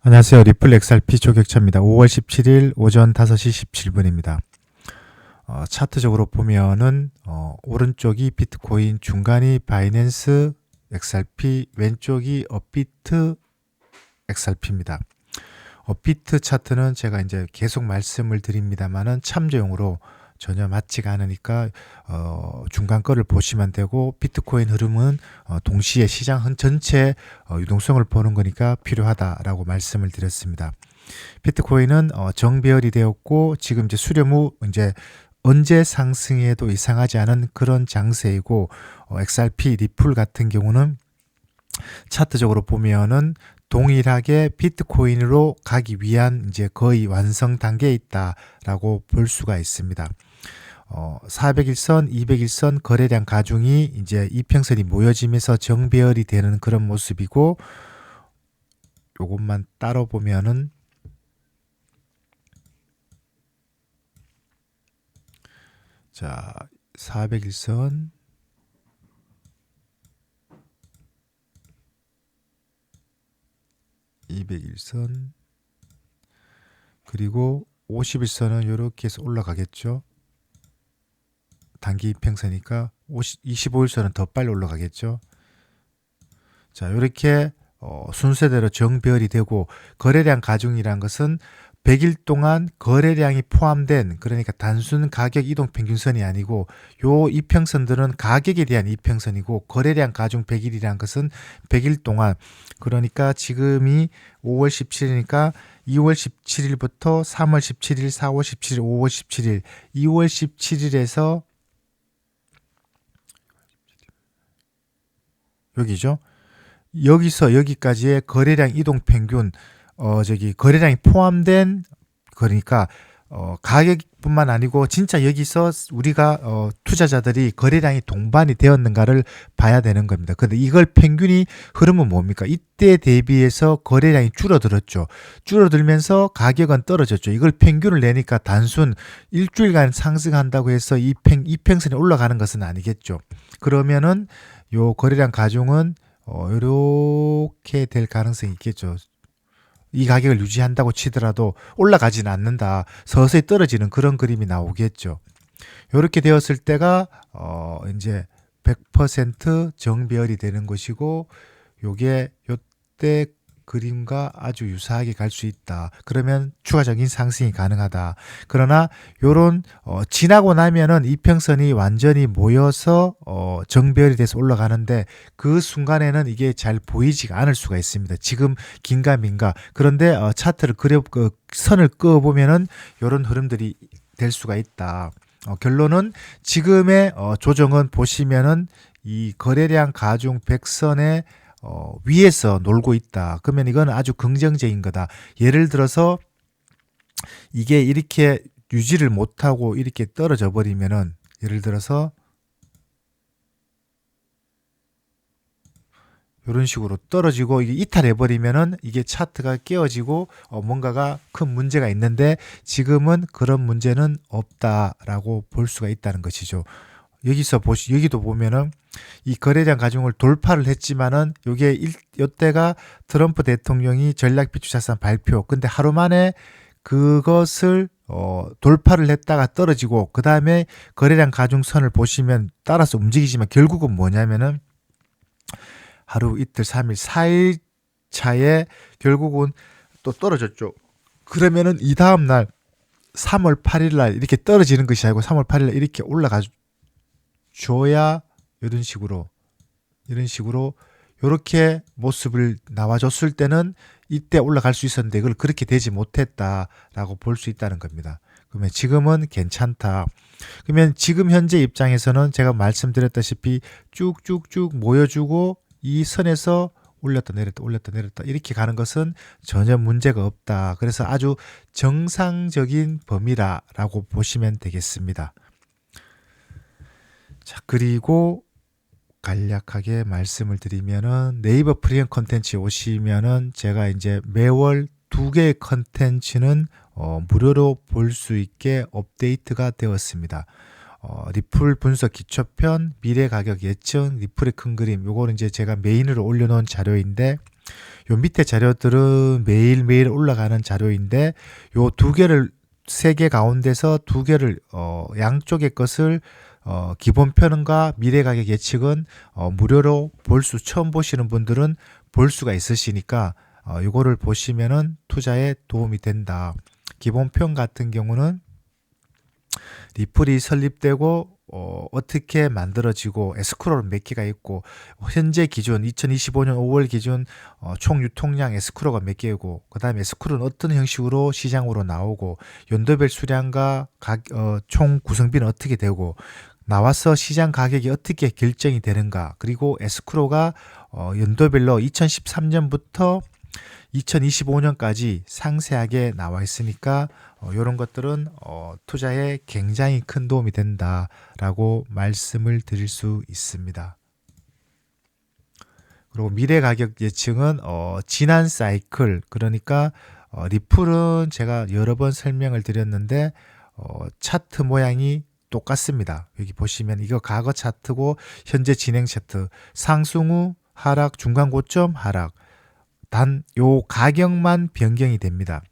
안녕하세요. 리플 XRP 조격차입니다. 5월 17일 오전 5시 17분입니다. 어, 차트적으로 보면은 어, 오른쪽이 비트코인, 중간이 바이낸스 XRP, 왼쪽이 업비트 XRP입니다. 업비트 차트는 제가 이제 계속 말씀을 드립니다만은 참조용으로 전혀 맞지가 않으니까 어, 중간 거를 보시면 되고 비트코인 흐름은 어, 동시에 시장 은 전체 어, 유동성을 보는 거니까 필요하다라고 말씀을 드렸습니다. 비트코인은 어, 정배열이 되었고 지금 이제 수렴 후 이제 언제 상승해도 이상하지 않은 그런 장세이고 어, XRP 리플 같은 경우는 차트적으로 보면은 동일하게 비트코인으로 가기 위한 이제 거의 완성 단계에 있다라고 볼 수가 있습니다. 어, 400일선, 200일선 거래량 가중이 이제 이평선이 모여지면서 정배열이 되는 그런 모습이고 요것만 따로 보면은 자, 400일선 200일선 그리고 50일선은 이렇게 해서 올라가겠죠. 단기 이평선이니까 50, 25일선은 더 빨리 올라가겠죠. 자, 이렇게 어, 순서대로 정배열이 되고 거래량 가중이란 것은 100일 동안 거래량이 포함된 그러니까 단순 가격 이동 평균선이 아니고 요 이평선들은 가격에 대한 이평선이고 거래량 가중 100일이란 것은 100일 동안 그러니까 지금이 5월 17일이니까 2월 17일부터 3월 17일, 4월 17일, 5월 17일, 2월 17일에서 여기죠. 여기서 여기까지의 거래량 이동 평균 어 저기 거래량이 포함된 그러니까 어 가격뿐만 아니고 진짜 여기서 우리가 어 투자자들이 거래량이 동반이 되었는가를 봐야 되는 겁니다. 근데 이걸 평균이 흐름은 뭡니까? 이때 대비해서 거래량이 줄어들었죠. 줄어들면서 가격은 떨어졌죠. 이걸 평균을 내니까 단순 일주일간 상승한다고 해서 이 평 이평선이 올라가는 것은 아니겠죠. 그러면은 요 거래량 가중은 어, 요렇게 될 가능성이 있겠죠. 이 가격을 유지한다고 치더라도 올라가지는 않는다. 서서히 떨어지는 그런 그림이 나오겠죠. 요렇게 되었을 때가 어 이제 100% 정배열이 되는 것이고 요게 요때 그림과 아주 유사하게 갈 수 있다. 그러면 추가적인 상승이 가능하다. 그러나 요런 어, 지나고 나면은 이평선이 완전히 모여서 어, 정배열이 돼서 올라가는데 그 순간에는 이게 잘 보이지가 않을 수가 있습니다. 지금 긴가민가. 그런데 어, 차트를 그려 그 선을 그어 보면은 요런 흐름들이 될 수가 있다. 어, 결론은 지금의 어, 조정은 보시면은 이 거래량 가중 백선의 어, 위에서 놀고 있다. 그러면 이건 아주 긍정적인 거다. 예를 들어서 이게 이렇게 유지를 못하고 이렇게 떨어져 버리면은 예를 들어서 이런 식으로 떨어지고 이게 이탈해 버리면은 이게 차트가 깨어지고 어 뭔가가 큰 문제가 있는데 지금은 그런 문제는 없다라고 볼 수가 있다는 것이죠. 여기서 보시 여기도 보면은 이 거래량 가중을 돌파를 했지만은 요게 일, 요때가 트럼프 대통령이 전략 비추 자산 발표. 근데 하루 만에 그것을 어, 돌파를 했다가 떨어지고 그 다음에 거래량 가중선을 보시면 따라서 움직이지만 결국은 뭐냐면은 하루 이틀 삼일 사일 차에 결국은 또 떨어졌죠. 그러면은 이 다음 날 3월 8일 날 이렇게 떨어지는 것이 아니고 3월 8일 날 이렇게 올라가 줘야 이런 식으로 이런 식으로 이렇게 모습을 나와줬을 때는 이때 올라갈 수 있었는데 이걸 그렇게 되지 못했다라고 볼 수 있다는 겁니다. 그러면 지금은 괜찮다. 그러면 지금 현재 입장에서는 제가 말씀드렸다시피 쭉쭉쭉 모여주고 이 선에서 올렸다 내렸다 올렸다 내렸다 이렇게 가는 것은 전혀 문제가 없다. 그래서 아주 정상적인 범위라라고 보시면 되겠습니다. 자, 그리고 간략하게 말씀을 드리면은 네이버 프리미엄 컨텐츠 오시면은 제가 이제 매월 두 개의 컨텐츠는 어, 무료로 볼 수 있게 업데이트가 되었습니다. 어, 리플 분석 기초편, 미래 가격 예측, 리플의 큰 그림, 요거는 이제 제가 메인으로 올려놓은 자료인데 요 밑에 자료들은 매일매일 올라가는 자료인데 요 두 개를 세 개 가운데서 두 개를 어 양쪽의 것을 어 기본 편과 미래 가격 예측은 어 무료로 볼 수 처음 보시는 분들은 볼 수가 있으시니까 어 요거를 보시면은 투자에 도움이 된다. 기본 편 같은 경우는 리플이 설립되고 어, 어떻게 만들어지고 에스크로는 몇 개가 있고 현재 기준 2025년 5월 기준 어, 총 유통량 에스크로가 몇 개고 그다음에 에스크로는 어떤 형식으로 시장으로 나오고 연도별 수량과 가, 어, 총 구성비는 어떻게 되고 나와서 시장 가격이 어떻게 결정이 되는가 그리고 에스크로가 어, 연도별로 2013년부터 2025년까지 상세하게 나와 있으니까 어, 이런 것들은 어, 투자에 굉장히 큰 도움이 된다라고 말씀을 드릴 수 있습니다. 그리고 미래 가격 예측은 어, 지난 사이클 그러니까 어, 리플은 제가 여러 번 설명을 드렸는데 어, 차트 모양이 똑같습니다. 여기 보시면 이거 과거 차트고 현재 진행 차트 상승 후 하락 중간 고점 하락 단 요 가격만 변경이 됩니다.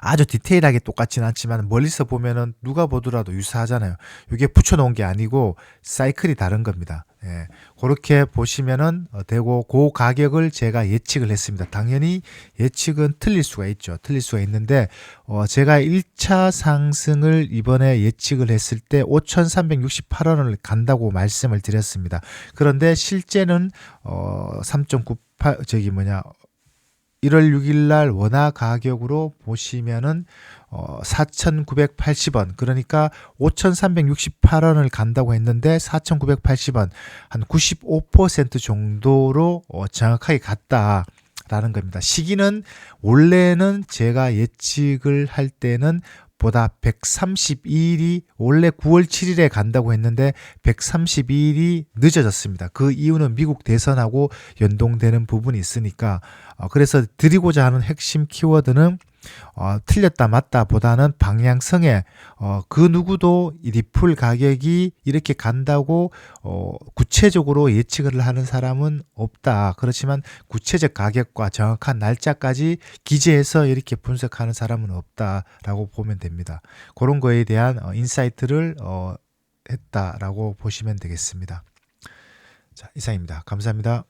아주 디테일하게 똑같지는 않지만 멀리서 보면은 누가 보더라도 유사하잖아요. 이게 붙여놓은 게 아니고 사이클이 다른 겁니다. 예, 그렇게 보시면은 어, 되고 그 가격을 제가 예측을 했습니다. 당연히 예측은 틀릴 수가 있죠. 틀릴 수가 있는데 어, 제가 1차 상승을 이번에 예측을 했을 때 5,368원을 간다고 말씀을 드렸습니다. 그런데 실제는 어, 3.98 저기 뭐냐 1월 6일 날 원화 가격으로 보시면은 어 4,980원 그러니까 5,368원을 간다고 했는데 4,980원 한 95% 정도로 어 정확하게 갔다. 라는 겁니다. 시기는 원래는 제가 예측을 할 때는 보다 132일이 원래 9월 7일에 간다고 했는데 132일이 늦어졌습니다. 그 이유는 미국 대선하고 연동되는 부분이 있으니까 어, 그래서 드리고자 하는 핵심 키워드는 어, 틀렸다 맞다 보다는 방향성에 어, 그 누구도 이 리플 가격이 이렇게 간다고 어, 구체적으로 예측을 하는 사람은 없다. 그렇지만 구체적 가격과 정확한 날짜까지 기재해서 이렇게 분석하는 사람은 없다라고 보면 됩니다. 그런 거에 대한 어, 인사이트를 어, 했다라고 보시면 되겠습니다. 자, 이상입니다. 감사합니다.